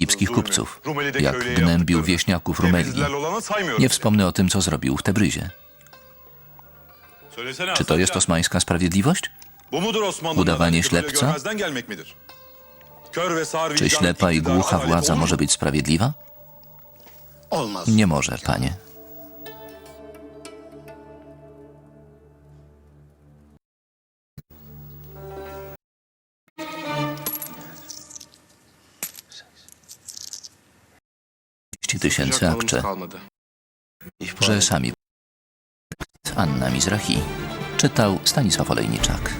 egipskich kupców, jak gnębił wieśniaków Rumelii. Nie wspomnę o tym, co zrobił w Tebryzie. Czy to jest osmańska sprawiedliwość? Udawanie ślepca? Czy ślepa i głucha władza może być sprawiedliwa? Nie może, panie. Tysięcy akcze, że sami Anna Mizrahi. Czytał Stanisław Olejniczak.